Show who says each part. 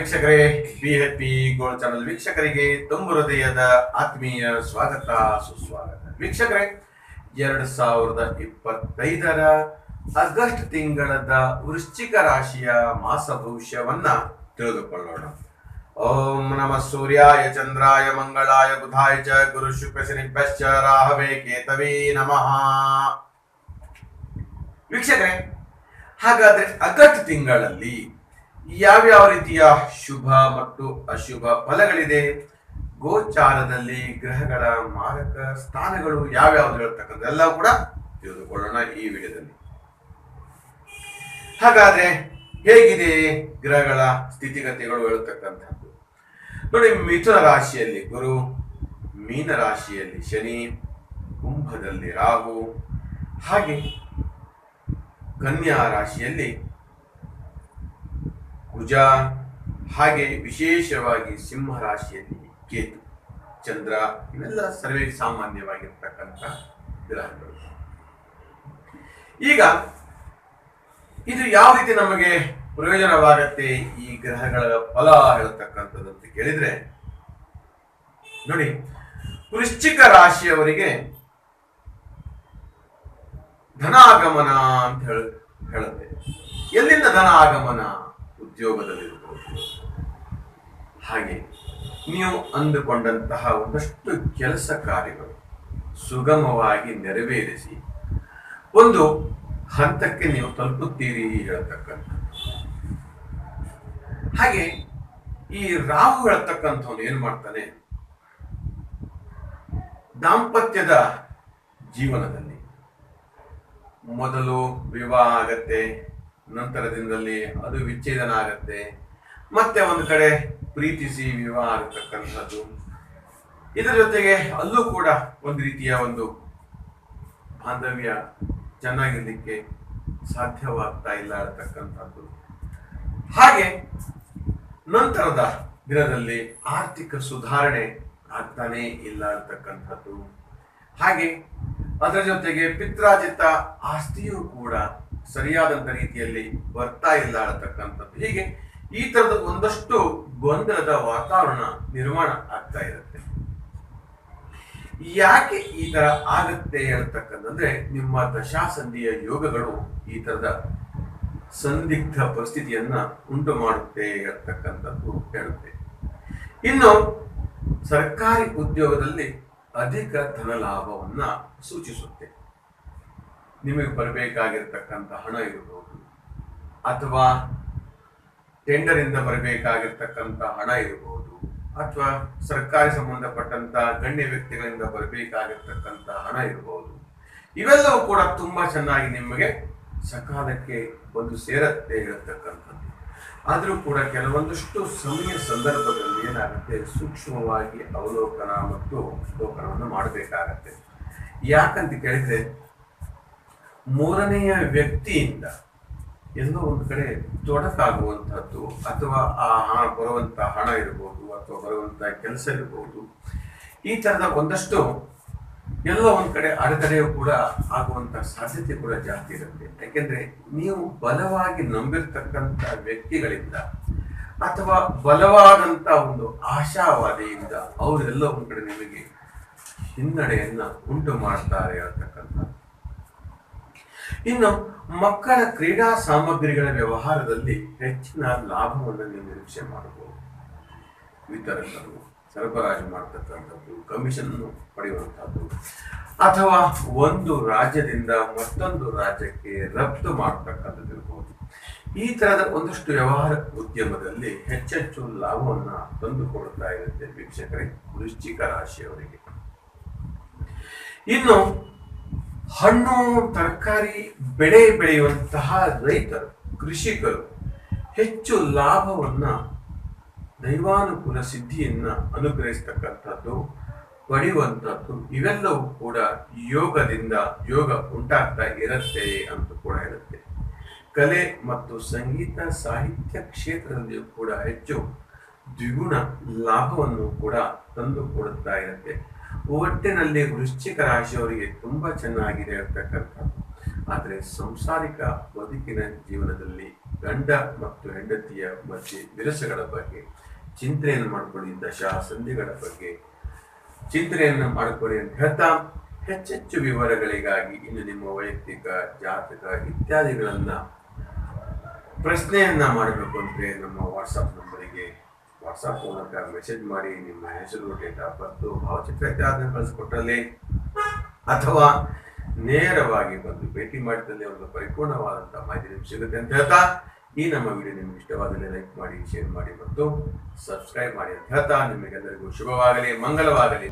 Speaker 1: ವೀಕ್ಷಕರೇ be happy gold channel ವೀಕ್ಷಕರಿಗೆ ತುಂಬು ಹೃದಯದ ಆತ್ಮೀಯ ಸ್ವಾಗತ, ಸುಸ್ವಾಗತ. ವೀಕ್ಷಕರೇ, ಎರಡ್ ಸಾವಿರದ ಇಪ್ಪತ್ತೈದರ ಆಗಸ್ಟ್ ತಿಂಗಳದ ವೃಶ್ಚಿಕ ರಾಶಿಯ ಮಾಸ ಭವಿಷ್ಯವನ್ನ ತಿಳಿದುಕೊಳ್ಳೋಣ. ಓಂ ನಮ ಸೂರ್ಯಾಯ, ಚಂದ್ರಾಯ, ಮಂಗಳಾಯ, ಬುಧಾಯ ಚ, ಗುರು ಶುಕ್ರ ಶನಿಭ್ಯಶ್ಚ ರಾಹವೇ, ಕೇತವೇ ನಮಃ. ವೀಕ್ಷಕರೇ, ಹಾಗಾದ್ರೆ ಆಗಸ್ಟ್ ತಿಂಗಳಲ್ಲಿ ಯಾವ್ಯಾವ ರೀತಿಯ ಶುಭ ಮತ್ತು ಅಶುಭ ಫಲಗಳಿದೆ? ಗೋಚಾರದಲ್ಲಿ ಗ್ರಹಗಳ ಮಾರಕ ಸ್ಥಾನಗಳು ಯಾವ್ಯಾವ್ದು ಹೇಳ್ತಕ್ಕಂಥ ಎಲ್ಲ ಕೂಡ ತಿಳಿದುಕೊಳ್ಳೋಣ ಈ ವಿಡಿಯೋದಲ್ಲಿ. ಹಾಗಾದ್ರೆ ಹೇಗಿದೆ ಗ್ರಹಗಳ ಸ್ಥಿತಿಗತಿಗಳು ಹೇಳ್ತಕ್ಕಂಥದ್ದು? ನೋಡಿ, ಮಿಥುನ ರಾಶಿಯಲ್ಲಿ ಗುರು, ಮೀನ ರಾಶಿಯಲ್ಲಿ ಶನಿ, ಕುಂಭದಲ್ಲಿ ರಾಹು, ಹಾಗೆ ಕನ್ಯಾ ರಾಶಿಯಲ್ಲಿ ಕುಜ ಹಾಗೆ ವಿಶೇಷವಾಗಿ ಸಿಂಹ ರಾಶಿಯಲ್ಲಿ ಕೇತು, ಚಂದ್ರ, ಇವೆಲ್ಲ ಸರ್ವೇ ಸಾಮಾನ್ಯವಾಗಿರ್ತಕ್ಕಂಥ ಗ್ರಹಗಳು. ಈಗ ಇದು ಯಾವ ರೀತಿ ನಮಗೆ ಪ್ರಯೋಜನವಾಗತ್ತೆ ಈ ಗ್ರಹಗಳ ಫಲ ಹೇಳ್ತಕ್ಕಂಥದ್ದು ಅಂತ ಕೇಳಿದ್ರೆ, ನೋಡಿ, ವೃಶ್ಚಿಕ ರಾಶಿಯವರಿಗೆ ಧನಾಗಮನ ಅಂತ ಹೇಳ, ಹೇಳುತ್ತೆ. ಎಲ್ಲಿಂದ ಧನ ಆಗಮನ ಉದ್ಯೋಗದಲ್ಲಿರ್ಬೋದು ಹಾಗೆ, ನೀವು ಅಂದುಕೊಂಡಂತಹ ಒಂದಷ್ಟು ಕೆಲಸ ಕಾರ್ಯಗಳು ಸುಗಮವಾಗಿ ನೆರವೇರಿಸಿ, ಒಂದು ಹಂತಕ್ಕೆ ನೀವು ತಲುಪುತ್ತೀರಿ ಹೇಳ್ತಕ್ಕಂಥ ಹಾಗೆ, ಈ ರಾಹು ಹೇಳ್ತಕ್ಕಂಥವ್ನು ಏನ್ ಮಾಡ್ತಾನೆ? ದಾಂಪತ್ಯದ ಜೀವನದಲ್ಲಿ ಮೊದಲು ವಿವಾಹ ಆಗತ್ತೆ ನಂತರ ದಿನದಲ್ಲಿ ಅದು ವಿಚ್ಛೇದನ ಆಗತ್ತೆ ಮತ್ತೆ ಒಂದು ಕಡೆ ಪ್ರೀತಿಸಿ ವಿವಾಹ ಆಗತಕ್ಕಂಥದ್ದು. ಇದರ ಜೊತೆಗೆ ಅಲ್ಲೂ ಕೂಡ ಒಂದು ರೀತಿಯ ಒಂದು ಬಾಂಧವ್ಯ ಚೆನ್ನಾಗಿರ್ಲಿಕ್ಕೆ ಸಾಧ್ಯವಾಗ್ತಾ ಇಲ್ಲ ಅಂತಕ್ಕಂಥದ್ದು. ಹಾಗೆ ನಂತರದ ದಿನದಲ್ಲಿ ಆರ್ಥಿಕ ಸುಧಾರಣೆ ಆಗ್ತಾನೇ ಇಲ್ಲ ಅಂತಕ್ಕಂಥದ್ದು. ಹಾಗೆ ಅದರ ಜೊತೆಗೆ ಪಿತ್ರಾಜಿತ ಆಸ್ತಿಯೂ ಕೂಡ ಸರಿಯಾದಂತ ರೀತಿಯಲ್ಲಿ ಬರ್ತಾ ಇಲ್ಲ ಅಂತಕ್ಕಂಥದ್ದು ಹೀಗೆ ಈ ತರದ ಒಂದಷ್ಟು ಗೊಂದಲದ ವಾತಾವರಣ ನಿರ್ಮಾಣ ಆಗ್ತಾ ಇರುತ್ತೆ. ಯಾಕೆ ಈ ತರ ಆಗುತ್ತೆ ಅಂತಕ್ಕಂಥದ್ರೆ ನಿಮ್ಮ ದಶಾಸಂಧಿಯ ಯೋಗಗಳು ಈ ತರದ ಸಂದಿಗ್ಧ ಪರಿಸ್ಥಿತಿಯನ್ನ ಉಂಟು ಮಾಡುತ್ತೆ ಅಂತಕ್ಕಂಥದ್ದು ಹೇಳುತ್ತೆ. ಇನ್ನು ಸರ್ಕಾರಿ ಉದ್ಯೋಗದಲ್ಲಿ ಅಧಿಕ ಧನ ಲಾಭವನ್ನ ಸೂಚಿಸುತ್ತೆ. ನಿಮಗೆ ಬರಬೇಕಾಗಿರ್ತಕ್ಕಂಥ ಹಣ ಇರಬಹುದು ಅಥವಾ ಟೆಂಡರ್ ಇಂದ ಬರಬೇಕಾಗಿರ್ತಕ್ಕಂಥ ಹಣ ಇರಬಹುದು ಅಥವಾ ಸರ್ಕಾರಿ ಸಂಬಂಧಪಟ್ಟಂತ ಗಣ್ಯ ವ್ಯಕ್ತಿಗಳಿಂದ ಬರಬೇಕಾಗಿರ್ತಕ್ಕಂಥ ಹಣ ಇರಬಹುದು ಇವೆಲ್ಲವೂ ಕೂಡ ತುಂಬಾ ಚೆನ್ನಾಗಿ ನಿಮಗೆ ಸಕಾಲಕ್ಕೆ ಬಂದು ಸೇರತ್ತೆ ಇರತಕ್ಕಂಥದ್ದು ಆದರೂ ಕೂಡ ಕೆಲವೊಂದಷ್ಟು ಸಮಯ ಸಂದರ್ಭದಲ್ಲಿ ಏನಾಗುತ್ತೆ? ಸೂಕ್ಷ್ಮವಾಗಿ ಅವಲೋಕನ ಮತ್ತು ಅವಲೋಕನವನ್ನು ಮಾಡಬೇಕಾಗತ್ತೆ. ಯಾಕಂತ ಕೇಳಿದ್ರೆ ಮೂರನೆಯ ವ್ಯಕ್ತಿಯಿಂದ ಎಲ್ಲೋ ಒಂದು ಕಡೆ ತೊಡಕಾಗುವಂಥದ್ದು ಅಥವಾ ಆ ಹಣ, ಬರುವಂಥ ಹಣ ಇರಬಹುದು ಅಥವಾ ಬರುವಂಥ ಕೆಲಸ ಇರಬಹುದು ಈ ತರದ ಒಂದಷ್ಟು ಎಲ್ಲೋ ಒಂದು ಕಡೆ ಅಡೆತಡೆಯೂ ಕೂಡ ಆಗುವಂಥ ಸಾಧ್ಯತೆ ಕೂಡ ಜಾಸ್ತಿ ಇರುತ್ತೆ. ಯಾಕೆಂದ್ರೆ ನೀವು ಬಲವಾಗಿ ನಂಬಿರ್ತಕ್ಕಂಥ ವ್ಯಕ್ತಿಗಳಿಂದ ಅಥವಾ ಬಲವಾದಂಥ ಒಂದು ಆಶಾವಾದಿಯಿಂದ ಅವರೆಲ್ಲೋ ಒಂದು ಕಡೆ ನಿಮಗೆ ಹಿನ್ನಡೆಯನ್ನ ಉಂಟು ಮಾಡ್ತಾರೆ ಅಂತಕ್ಕಂಥ ಇನ್ನು ಮಕ್ಕಳ ಕ್ರೀಡಾ ಸಾಮಗ್ರಿಗಳ ವ್ಯವಹಾರದಲ್ಲಿ ಹೆಚ್ಚಿನ ಲಾಭವನ್ನು ನೀವು ನಿರೀಕ್ಷೆ ಮಾಡಬಹುದು. ವಿತರಕರು, ಸರಬರಾಜು ಮಾಡತಕ್ಕಂಥದ್ದು ಕಮಿಷನ್ ಪಡೆಯುವಂಥದ್ದು, ಅಥವಾ ಒಂದು ರಾಜ್ಯದಿಂದ ಮತ್ತೊಂದು ರಾಜ್ಯಕ್ಕೆ ರಫ್ತು ಮಾಡತಕ್ಕಂಥದ್ದು ಇರಬಹುದು ಈ ತರದ ಒಂದಷ್ಟು ವ್ಯವಹಾರ ಉದ್ಯಮದಲ್ಲಿ ಹೆಚ್ಚೆಚ್ಚು ಲಾಭವನ್ನು ತಂದುಕೊಡ್ತಾ ಇರುತ್ತೆ ವೀಕ್ಷಕರೇ, ವೃಶ್ಚಿಕ ರಾಶಿಯವರಿಗೆ. ಇನ್ನು ಹಣ್ಣು, ತರಕಾರಿ ಬೆಳೆ ಬೆಳೆಯುವಂತಹ ರೈತರು, ಕೃಷಿಕರು ಹೆಚ್ಚು ಲಾಭವನ್ನ ದೈವಾನುಕೂಲ ಸಿದ್ಧಿಯನ್ನ ಅನುಗ್ರಹಿಸ್ತಕ್ಕಂಥದ್ದು, ಪಡೆಯುವಂಥದ್ದು ಇವೆಲ್ಲವೂ ಕೂಡ ಯೋಗದಿಂದ ಯೋಗ ಉಂಟಾಗ್ತಾ ಇರುತ್ತೆ ಅಂತ ಕೂಡ ಇರುತ್ತೆ ಕಲೆ ಮತ್ತು ಸಂಗೀತ, ಸಾಹಿತ್ಯ ಕ್ಷೇತ್ರದಲ್ಲಿಯೂ ಕೂಡ ಹೆಚ್ಚು ದ್ವಿಗುಣ ಲಾಭವನ್ನು ಕೂಡ ತಂದು ಕೊಡುತ್ತಾ ಇರುತ್ತೆ. ಒಟ್ಟಿನಲ್ಲಿ ವೃಶ್ಚಿಕ ರಾಶಿಯವರಿಗೆ ತುಂಬಾ ಚೆನ್ನಾಗಿದೆ ಅಂತಕ್ಕಂಥ. ಆದರೆ ಸಂಸಾರಿಕ ಬದುಕಿನ ಜೀವನದಲ್ಲಿ ಗಂಡ ಮತ್ತು ಹೆಂಡತಿಯ ಮಧ್ಯೆ ವಿರಸಗಳ ಬಗ್ಗೆ, ಚಿಂತನೆಯನ್ನು ಮಾಡಿಕೊಳ್ಳಿ, ದಶಾ ಸಂಧಿಗಳ ಬಗ್ಗೆ ಚಿಂತನೆಯನ್ನು ಮಾಡಿಕೊಳ್ಳಿ ಅಂತ ಹೇಳ್ತಾ ಹೆಚ್ಚೆಚ್ಚು ವಿವರಗಳಿಗಾಗಿ ಇನ್ನು ನಿಮ್ಮ ವೈಯಕ್ತಿಕ, ಜಾತಕ ಇತ್ಯಾದಿಗಳನ್ನ ಪ್ರಶ್ನೆಯನ್ನ ಮಾಡಬೇಕು ಅಂದ್ರೆ ನಮ್ಮ ವಾಟ್ಸಪ್ ನಂಬರಿಗೆ ವಾಟ್ಸಪ್ ಮೂಲಕ ಮೆಸೇಜ್ ಮಾಡಿ ನಿಮ್ಮ ಹೆಸರು ಡೇಟ್ ಆಫ್ ಬರ್ತು ಭಾವಚಿತ್ರ ಇತ್ಯಾದಿನ ಕಳಿಸ್ಕೊಟ್ಟಲ್ಲಿ ಅಥವಾ ನೇರವಾಗಿ ಬಂದು ಭೇಟಿ ಮಾಡಿದಲ್ಲಿ ಒಂದು ಪರಿಪೂರ್ಣವಾದಂತಹ ಮಾಹಿತಿ ನಿಮ್ಗೆ ಸಿಗುತ್ತೆ ಅಂತ ಹೇಳ್ತಾ ಈ ನಮ್ಮ ವಿಡಿಯೋ ನಿಮ್ಗೆ ಇಷ್ಟವಾದಲ್ಲಿ ಲೈಕ್ ಮಾಡಿ ಶೇರ್ ಮಾಡಿ ಮತ್ತು ಸಬ್ಸ್ಕ್ರೈಬ್ ಮಾಡಿ ಅಂತ ಹೇಳ್ತಾ ನಿಮಗೆಲ್ಲರಿಗೂ ಶುಭವಾಗಲಿ ಮಂಗಲವಾಗಲಿ